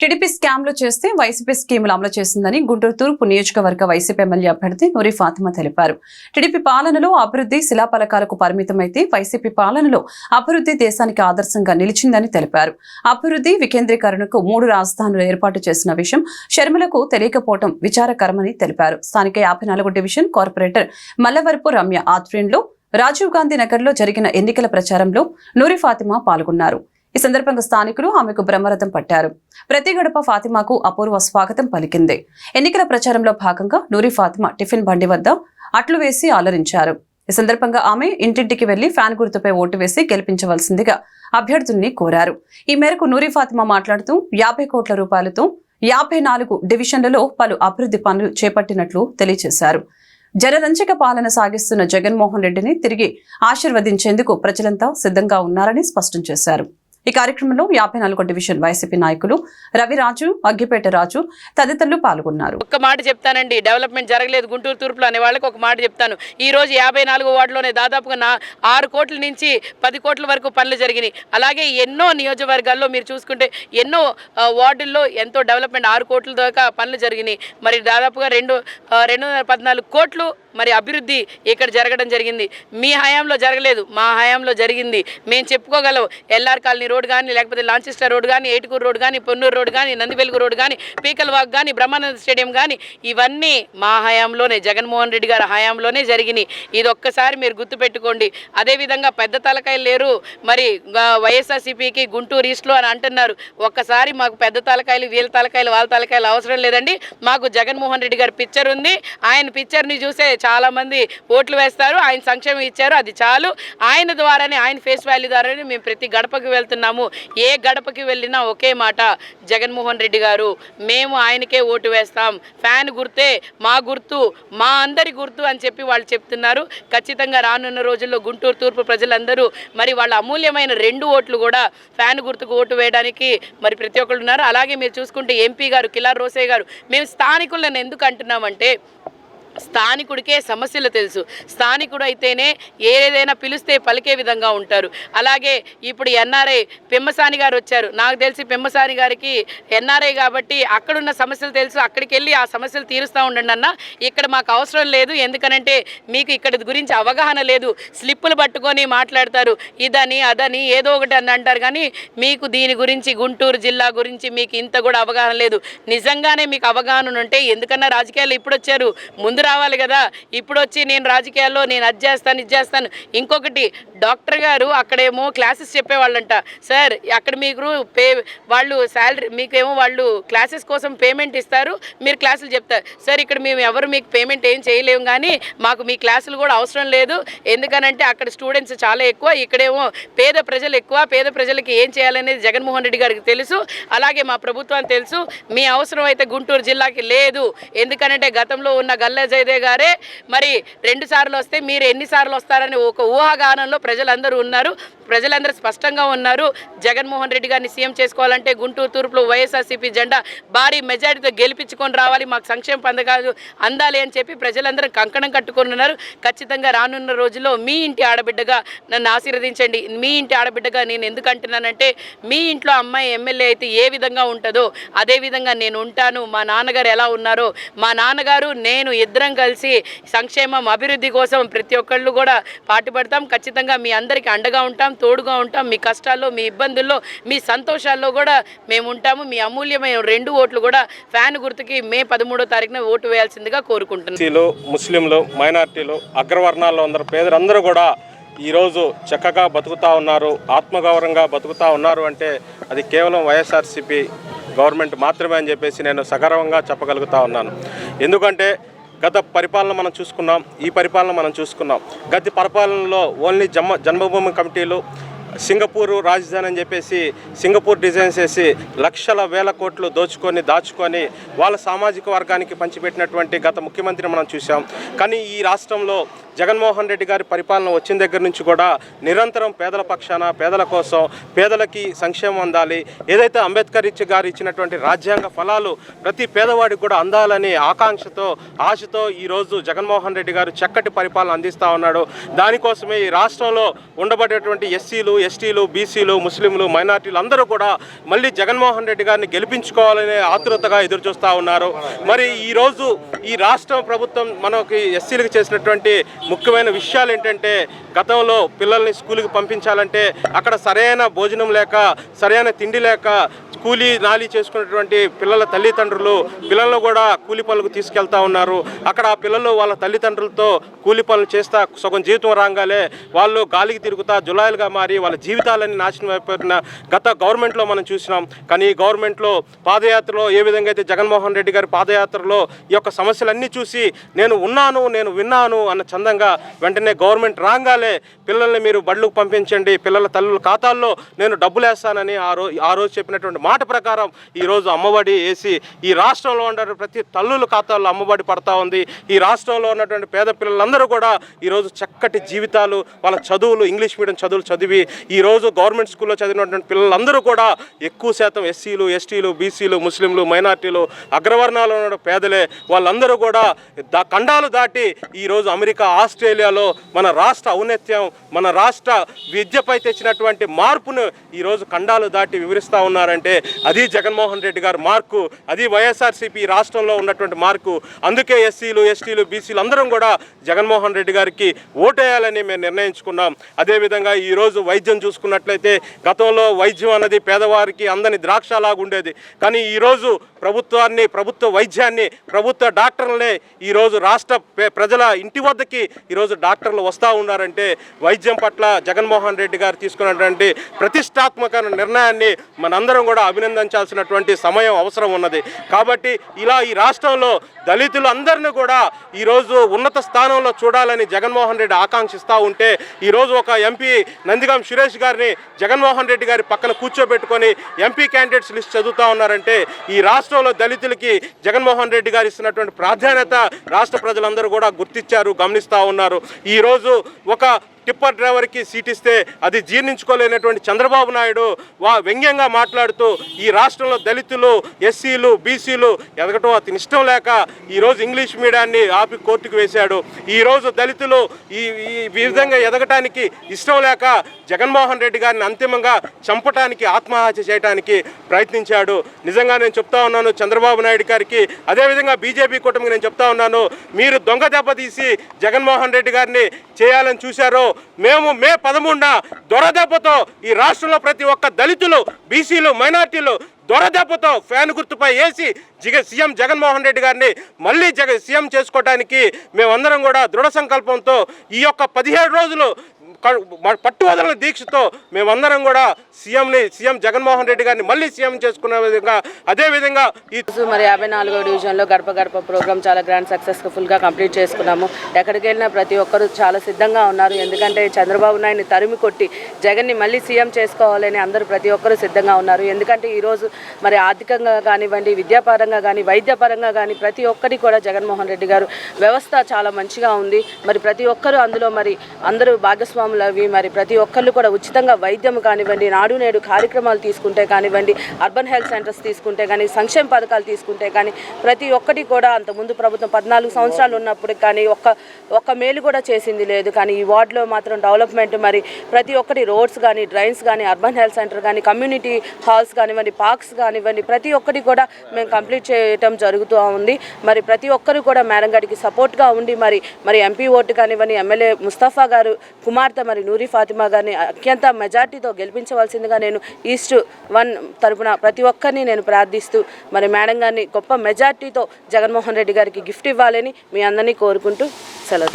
TDP స్కామ్లు చేస్తే YCP స్కీములు అమలు చేసిందని గుంటూరు తూర్పు నియోజకవర్గ వైసీపీ ఎమ్మెల్యే అభ్యర్థి నూరి ఫాతిమా తెలిపారు. టీడీపీ పాలనలో అభివృద్ధి శిలాపలకాలకు పరిమితమైతే వైసీపీ పాలనలో అభివృద్ధి దేశానికి ఆదర్శంగా నిలిచిందని తెలిపారు. అభివృద్ధి వికేంద్రీకరణకు మూడు రాజధానులు ఏర్పాటు చేసిన విషయం షర్మిలకు తెలియకపోవడం విచారకరమని తెలిపారు. స్థానిక యాభై నాలుగు డివిజన్ కార్పొరేటర్ మల్లవరపు రమ్య ఆధ్వర్యంలో రాజీవ్ గాంధీ నగర్లో జరిగిన ఎన్నికల ప్రచారంలో నూరి ఫాతిమా పాల్గొన్నారు. ఈ సందర్భంగా స్థానికులు ఆమెకు బ్రహ్మరథం పట్టారు. ప్రతి గడప ఫాతిమాకు అపూర్వ స్వాగతం పలికింది. ఎన్నికల ప్రచారంలో భాగంగా నూరి ఫాతిమా టిఫిన్ బండి వద్ద అట్లు వేసి అలరించారు. ఈ సందర్భంగా ఆమె ఇంటింటికి వెళ్ళి ఫ్యాన్ గుర్తుపై ఓటు వేసి గెలిపించవలసిందిగా అభ్యర్థుల్ని కోరారు. ఈ మేరకు నూరి ఫాతిమా మాట్లాడుతూ యాభై కోట్ల రూపాయలతో యాభై నాలుగు డివిజన్లలో పలు అభివృద్ధి పనులు చేపట్టినట్లు తెలియజేశారు. జనరంజక పాలన సాగిస్తున్న జగన్మోహన్ రెడ్డిని తిరిగి ఆశీర్వదించేందుకు ప్రజలంతా సిద్ధంగా ఉన్నారని స్పష్టం చేశారు. ఈ కార్యక్రమంలో యాభై నాలుగో డివిజన్ వైసీపీ నాయకులు రవిరాజు అగ్గిపేట రాజు తదితరులు పాల్గొన్నారు. ఒక మాట చెప్తానండి డెవలప్మెంట్ జరగలేదు గుంటూరు తూర్పులో అనే వాళ్ళకి ఒక మాట చెప్తాను. ఈ రోజు యాభై నాలుగు వార్డులోనే దాదాపుగా నా ఆరు కోట్ల నుంచి పది కోట్ల వరకు పనులు జరిగినాయి. అలాగే ఎన్నో నియోజకవర్గాల్లో మీరు చూసుకుంటే ఎన్నో వార్డుల్లో ఎంతో డెవలప్మెంట్ ఆరు కోట్ల దాకా పనులు జరిగినాయి. మరి దాదాపుగా రెండు రెండు వందల పద్నాలుగు కోట్లు మరి అభివృద్ధి ఇక్కడ జరగడం జరిగింది. మీ హయాంలో జరగలేదు మా హయాంలో జరిగింది. మేము చెప్పుకోగలం ఎల్ఆర్ కాలనీ రోడ్ కానీ లేకపోతే లాంచెస్టర్ రోడ్ కానీ ఏటుకూరు రోడ్ కానీ పొన్నూరు రోడ్ కానీ నందివెలుగు రోడ్ కానీ పీకల్వాగ్ కానీ బ్రహ్మానంద స్టేడియం కానీ ఇవన్నీ మా హయాంలోనే జగన్మోహన్ రెడ్డి గారి హయాంలోనే జరిగినాయి. ఇది ఒక్కసారి మీరు గుర్తుపెట్టుకోండి. అదేవిధంగా పెద్ద తలకాయలు లేరు. మరి వైఎస్ఆర్సీపీకి గుంటూరు ఈస్ట్లో అని అంటున్నారు. ఒక్కసారి మాకు పెద్ద తలకాయలు వీళ్ళ తలకాయలు వాళ్ళ తలకాయలు అవసరం లేదండి. మాకు జగన్మోహన్ రెడ్డి గారి పిక్చర్ ఉంది. ఆయన పిక్చర్ని చూసే చాలామంది ఓట్లు వేస్తారు ఆయన సంక్షేమం ఇచ్చారు అది చాలు. ఆయన ద్వారానే ఆయన ఫేస్ వాల్యూ ద్వారానే మేము ప్రతి గడపకి వెళ్తున్నాము. ఏ గడపకి వెళ్ళినా ఒకే మాట జగన్మోహన్ రెడ్డి గారు మేము ఆయనకే ఓటు వేస్తాం. ఫ్యాన్ గుర్తే మా గుర్తు మా అందరి గుర్తు అని చెప్పి వాళ్ళు చెప్తున్నారు. ఖచ్చితంగా రానున్న రోజుల్లో గుంటూరు తూర్పు ప్రజలందరూ మరి వాళ్ళ అమూల్యమైన రెండు ఓట్లు కూడా ఫ్యాన్ గుర్తుకు ఓటు వేయడానికి మరి ప్రతి ఒక్కరు ఉన్నారు. అలాగే మీరు చూసుకుంటే ఎంపీ గారు కిలార్ రోసే గారు మేము స్థానికులను ఎందుకు అంటున్నామంటే స్థానికుడికే సమస్యలు తెలుసు. స్థానికుడు అయితేనే ఏదైనా పిలిస్తే పలికే విధంగా ఉంటారు. అలాగే ఇప్పుడు ఎన్ఆర్ఐ పెమ్మసాని గారు వచ్చారు. నాకు తెలిసి పెమ్మసాని గారికి ఎన్ఆర్ఐ కాబట్టి అక్కడున్న సమస్యలు తెలుసు. అక్కడికి వెళ్ళి ఆ సమస్యలు తీరుస్తూ ఉండండి అన్న. ఇక్కడ మాకు అవసరం లేదు. ఎందుకనంటే మీకు ఇక్కడ గురించి అవగాహన లేదు. స్లిప్పులు పట్టుకొని మాట్లాడతారు. ఇదని అదని ఏదో ఒకటి అని అంటారు. కానీ మీకు దీని గురించి గుంటూరు జిల్లా గురించి మీకు ఇంత కూడా అవగాహన లేదు. నిజంగానే మీకు అవగాహన ఉంటే ఎందుకన్నా రాజకీయాలు ఇప్పుడు వచ్చారు. ముందు రావాలి కదా. ఇప్పుడు వచ్చి నేను రాజకీయాల్లో నేను అది చేస్తాను ఇది చేస్తాను. ఇంకొకటి డాక్టర్ గారు అక్కడేమో క్లాసెస్ చెప్పేవాళ్ళంట. సార్ అక్కడ మీకు పే వాళ్ళు శాలరీ మీకేమో వాళ్ళు క్లాసెస్ కోసం పేమెంట్ ఇస్తారు మీరు క్లాసులు చెప్తారు. సార్ ఇక్కడ మేము ఎవరు మీకు పేమెంట్ ఏం చేయలేము కానీ మాకు మీ క్లాసులు కూడా అవసరం లేదు. ఎందుకనంటే అక్కడ స్టూడెంట్స్ చాలా ఎక్కువ ఇక్కడేమో పేద ప్రజలు ఎక్కువ పేద ప్రజలకి ఏం చేయాలనేది జగన్మోహన్ రెడ్డి గారికి తెలుసు. అలాగే మా ప్రభుత్వానికి తెలుసు. మీ అవసరం అయితే గుంటూరు జిల్లాకి లేదు. ఎందుకనంటే గతంలో ఉన్న గల్లా జయదేవ్ గారే. మరి రెండు సార్లు వస్తే మీరు ఎన్నిసార్లు వస్తారని ఒక ఊహాగానంలో ప్రజలందరూ ఉన్నారు. ప్రజలందరూ స్పష్టంగా ఉన్నారు. జగన్మోహన్ రెడ్డి గారిని సీఎం చేసుకోవాలంటే గుంటూరు తూర్పులో వైఎస్ఆర్సీపీ జెండా భారీ మెజారిటీతో గెలిపించుకొని రావాలి. మాకు సంక్షేమ పథకాలు అందాలి అని చెప్పి ప్రజలందరూ కంకణం కట్టుకొని ఉన్నారు. ఖచ్చితంగా రానున్న రోజుల్లో మీ ఇంటి ఆడబిడ్డగా నన్ను ఆశీర్వదించండి. మీ ఇంటి ఆడబిడ్డగా నేను ఎందుకు అంటున్నానంటే మీ ఇంట్లో అమ్మాయి ఎమ్మెల్యే అయితే ఏ విధంగా ఉంటుందో అదేవిధంగా నేను ఉంటాను. మా నాన్నగారు ఎలా ఉన్నారో మా నాన్నగారు నేను ఇద్దరు అందరం కలిసి సంక్షేమం అభివృద్ధి కోసం ప్రతి ఒక్కళ్ళు కూడా పాటుపడతాం. ఖచ్చితంగా మీ అందరికీ అండగా ఉంటాం తోడుగా ఉంటాం. మీ కష్టాల్లో మీ ఇబ్బందుల్లో మీ సంతోషాల్లో కూడా మేము ఉంటాము. మీ అమూల్యమైన రెండు ఓట్లు కూడా ఫ్యాన్ గుర్తుకి మే పదమూడో తారీఖున ఓటు వేయాల్సిందిగా కోరుకుంటున్నాం. ముస్లింలు మైనార్టీలు అగ్రవర్ణాల్లో అందరు పేదలందరూ కూడా ఈరోజు చక్కగా బతుకుతూ ఉన్నారు ఆత్మగౌరవంగా బతుకుతూ ఉన్నారు అంటే అది కేవలం వైఎస్ఆర్సీపీ గవర్నమెంట్ మాత్రమే అని చెప్పేసి నేను సగర్వంగా చెప్పగలుగుతా ఉన్నాను. ఎందుకంటే గత పరిపాలన మనం చూసుకున్నాం ఈ పరిపాలన మనం చూసుకున్నాం. గత పరిపాలనలో ఓన్లీ జన్మ జన్మభూమి కమిటీలు సింగపూరు రాజధాని అని చెప్పేసి సింగపూర్ డిజైన్స్ వేసి లక్షల వేల కోట్లు దోచుకొని దాచుకొని వాళ్ళ సామాజిక వర్గానికి పంచిపెట్టినటువంటి గత ముఖ్యమంత్రిని మనం చూసాం కానీ ఈ రాష్ట్రంలో జగన్మోహన్ రెడ్డి గారి పరిపాలన వచ్చిన దగ్గర నుంచి కూడా నిరంతరం పేదల పక్షాన పేదల కోసం పేదలకి సంక్షేమం అందాలి. ఏదైతే అంబేద్కర్ ఇచ్చి గారు ఇచ్చినటువంటి రాజ్యాంగ ఫలాలు ప్రతి పేదవాడికి కూడా అందాలని ఆకాంక్షతో ఆశతో ఈరోజు జగన్మోహన్ రెడ్డి గారు చక్కటి పరిపాలన అందిస్తూ ఉన్నాడు. దానికోసమే ఈ రాష్ట్రంలో ఉండబడేటువంటి ఎస్సీలు ఎస్టీలు బీసీలు ముస్లింలు మైనార్టీలు అందరూ కూడా మళ్ళీ జగన్మోహన్ రెడ్డి గారిని గెలిపించుకోవాలనే ఆతృతగా ఎదురుచూస్తూ ఉన్నారు. మరి ఈరోజు ఈ రాష్ట్ర ప్రభుత్వం మనకి ఎస్సీలకు చేసినటువంటి ముఖ్యమైన విషయాలు ఏంటంటే గతంలో పిల్లల్ని స్కూల్కి పంపించాలంటే అక్కడ సరైన భోజనం లేక సరైన తిండి లేక కూలీ నాలి చేసుకున్నటువంటి పిల్లల తల్లిదండ్రులు పిల్లలను కూడా కూలి పనులకు తీసుకెళ్తా ఉన్నారు. అక్కడ ఆ పిల్లలు వాళ్ళ తల్లిదండ్రులతో కూలి పనులు చేస్తా సగం జీవితం రాగానే వాళ్ళు గాలికి తిరుగుతా జులాయిలుగా మారి వాళ్ళ జీవితాలన్నీ నాశనం అయిపోయిన గత గవర్నమెంట్లో మనం చూసినాం. కానీ ఈ గవర్నమెంట్లో పాదయాత్రలో ఏ విధంగా అయితే జగన్మోహన్ రెడ్డి గారి పాదయాత్రలో ఈ యొక్క సమస్యలన్నీ చూసి నేను ఉన్నాను నేను విన్నాను అన్న చందంగా వెంటనే గవర్నమెంట్ రాగానే పిల్లల్ని మీరు బళ్ళకు పంపించండి పిల్లల తల్లుల ఖాతాల్లో నేను డబ్బులు వేస్తానని ఆ రోజు ఆ రోజు చెప్పినటువంటి మాట ప్రకారం ఈరోజు అమ్మఒడి వేసి ఈ రాష్ట్రంలో ఉన్న ప్రతి తల్లుల ఖాతాల్లో అమ్మఒడి పడతా ఉంది. ఈ రాష్ట్రంలో ఉన్నటువంటి పేద పిల్లలందరూ కూడా ఈరోజు చక్కటి జీవితాలు వాళ్ళ చదువులు ఇంగ్లీష్ మీడియం చదువులు చదివి ఈరోజు గవర్నమెంట్ స్కూల్లో చదివినటువంటి పిల్లలందరూ కూడా ఎక్కువ శాతం ఎస్సీలు ఎస్టీలు బీసీలు ముస్లింలు మైనార్టీలు అగ్రవర్ణాలు ఉన్న పేదలే వాళ్ళందరూ కూడా దా ఖండాలు దాటి ఈరోజు అమెరికా ఆస్ట్రేలియాలో మన రాష్ట్ర ఔన్నత్యం మన రాష్ట్ర విద్యపై తెచ్చినటువంటి మార్పును ఈరోజు ఖండాలు దాటి వివరిస్తూ ఉన్నారంటే అది జగన్మోహన్ రెడ్డి గారి మార్కు అది వైఎస్ఆర్సీపీ రాష్ట్రంలో ఉన్నటువంటి మార్కు. అందుకే ఎస్సీలు ఎస్టీలు బీసీలు అందరం కూడా జగన్మోహన్ రెడ్డి గారికి ఓటేయాలని మేము నిర్ణయించుకున్నాం. అదేవిధంగా ఈరోజు వైద్యం చూసుకున్నట్లయితే గతంలో వైద్యం అన్నది పేదవారికి అందని ద్రాక్షలాగా ఉండేది. కానీ ఈరోజు ప్రభుత్వాన్ని ప్రభుత్వ వైద్యాన్ని ప్రభుత్వ డాక్టర్లనే ఈరోజు రాష్ట్ర ప్రజల ఇంటి వద్దకి ఈరోజు డాక్టర్లు వస్తూ ఉన్నారంటే వైద్యం పట్ల జగన్మోహన్ రెడ్డి గారు తీసుకున్నటువంటి ప్రతిష్టాత్మక నిర్ణయాన్ని మనందరం కూడా అభినందించాల్సినటువంటి సమయం అవసరం ఉన్నది. కాబట్టి ఇలా ఈ రాష్ట్రంలో దళితులు అందరినీ కూడా ఈరోజు ఉన్నత స్థానంలో చూడాలని జగన్మోహన్ రెడ్డి ఆకాంక్షిస్తూ ఉంటే ఈరోజు ఒక ఎంపీ నందిగాం సురేష్ గారిని జగన్మోహన్ రెడ్డి గారి పక్కన కూర్చోబెట్టుకొని ఎంపీ క్యాండిడేట్స్ లిస్ట్ చదువుతా ఉన్నారంటే ఈ రాష్ట్రంలో దళితులకి జగన్మోహన్ రెడ్డి గారు ఇస్తున్నటువంటి ప్రాధాన్యత రాష్ట్ర ప్రజలందరూ కూడా గుర్తించారు గమనిస్తూ ఉన్నారు. ఈరోజు ఒక టిప్పర్ డ్రైవర్కి సీట్ ఇస్తే అది జీర్ణించుకోలేనటువంటి చంద్రబాబు నాయుడు వా వ్యంగ్యంగా మాట్లాడుతూ ఈ రాష్ట్రంలో దళితులు ఎస్సీలు బీసీలు ఎదగటం అతని ఇష్టం లేక ఈరోజు ఇంగ్లీష్ మీడియాన్ని ఆపి కోర్టుకు వేశాడు. ఈరోజు దళితులు ఈ ఈ విధంగా ఎదగటానికి ఇష్టం లేక జగన్మోహన్ రెడ్డి గారిని అంతిమంగా చంపటానికి ఆత్మహత్య చేయడానికి ప్రయత్నించాడు. నిజంగా నేను చెప్తా ఉన్నాను చంద్రబాబు నాయుడు గారికి అదేవిధంగా బీజేపీ కూటమికి నేను చెప్తా ఉన్నాను మీరు దొంగ దెబ్బ తీసి జగన్మోహన్ రెడ్డి గారిని చేయాలని చూశారో మేము మే పదమూడున దొరదెబ్బతో ఈ రాష్ట్రంలో ప్రతి ఒక్క దళితులు బీసీలు మైనార్టీలు దొరదెబ్బతో ఫ్యాన్ గుర్తుపై వేసి జగ సీఎం జగన్మోహన్ రెడ్డి గారిని మళ్ళీ జగ సీఎం చేసుకోవడానికి మేమందరం కూడా దృఢ సంకల్పంతో ఈ యొక్క పదిహేడు రోజులు పట్టువదల దీక్షతో మేమందరం కూడా సీఎంని సీఎం జగన్మోహన్ రెడ్డి గారిని మళ్ళీ సీఎం చేసుకునే విధంగా అదేవిధంగా ఈ మరి యాభై నాలుగో డివిజన్లో గడప గడప ప్రోగ్రామ్ చాలా గ్రాండ్ సక్సెస్ఫుల్గా కంప్లీట్ చేసుకున్నాము. ఎక్కడికి వెళ్ళినా ప్రతి ఒక్కరు చాలా సిద్ధంగా ఉన్నారు. ఎందుకంటే చంద్రబాబు నాయుడిని తరిమి కొట్టి జగన్ని మళ్ళీ సీఎం చేసుకోవాలని అందరూ ప్రతి ఒక్కరూ సిద్ధంగా ఉన్నారు. ఎందుకంటే ఈరోజు మరి ఆర్థికంగా కానివ్వండి విద్యాపరంగా కానీ వైద్యపరంగా కానీ ప్రతి ఒక్కరి కూడా జగన్మోహన్ రెడ్డి గారు వ్యవస్థ చాలా మంచిగా ఉంది. మరి ప్రతి ఒక్కరూ అందులో మరి అందరూ భాగస్వామి ప్లాట్ఫామ్లు అవి. మరి ప్రతి ఒక్కళ్ళు కూడా ఉచితంగా వైద్యం కానివ్వండి నాడు నేడు కార్యక్రమాలు తీసుకుంటే కానివ్వండి అర్బన్ హెల్త్ సెంటర్స్ తీసుకుంటే కానీ సంక్షేమ పథకాలు తీసుకుంటే కానీ ప్రతి ఒక్కటి కూడా అంతకుముందు ప్రభుత్వం పద్నాలుగు సంవత్సరాలు ఉన్నప్పుడు కానీ ఒక్క ఒక్క మేలు కూడా చేసింది లేదు. కానీ ఈ వార్డులో మాత్రం డెవలప్మెంట్ మరి ప్రతి ఒక్కటి రోడ్స్ కానీ డ్రైన్స్ కానీ అర్బన్ హెల్త్ సెంటర్ కానీ కమ్యూనిటీ హాల్స్ కానివ్వండి పార్క్స్ కానివ్వండి ప్రతి ఒక్కటి కూడా మేము కంప్లీట్ చేయటం జరుగుతూ ఉంది. మరి ప్రతి ఒక్కరు కూడా మేడం గారికి సపోర్ట్గా ఉండి మరి మరి ఎంపీ ఓటు కానివ్వండి ఎమ్మెల్యే ముస్తఫా గారు కుమార్తె మరి నూరి ఫాతిమా గారిని అత్యంత మెజార్టీతో గెలిపించవలసిందిగా నేను ఈస్ట్ వన్ తరపున ప్రతి ఒక్కరిని నేను ప్రార్థిస్తూ మరి మేడం గారిని గొప్ప మెజార్టీతో జగన్మోహన్ రెడ్డి గారికి గిఫ్ట్ ఇవ్వాలని మీ అందరినీ కోరుకుంటూ సెలవు.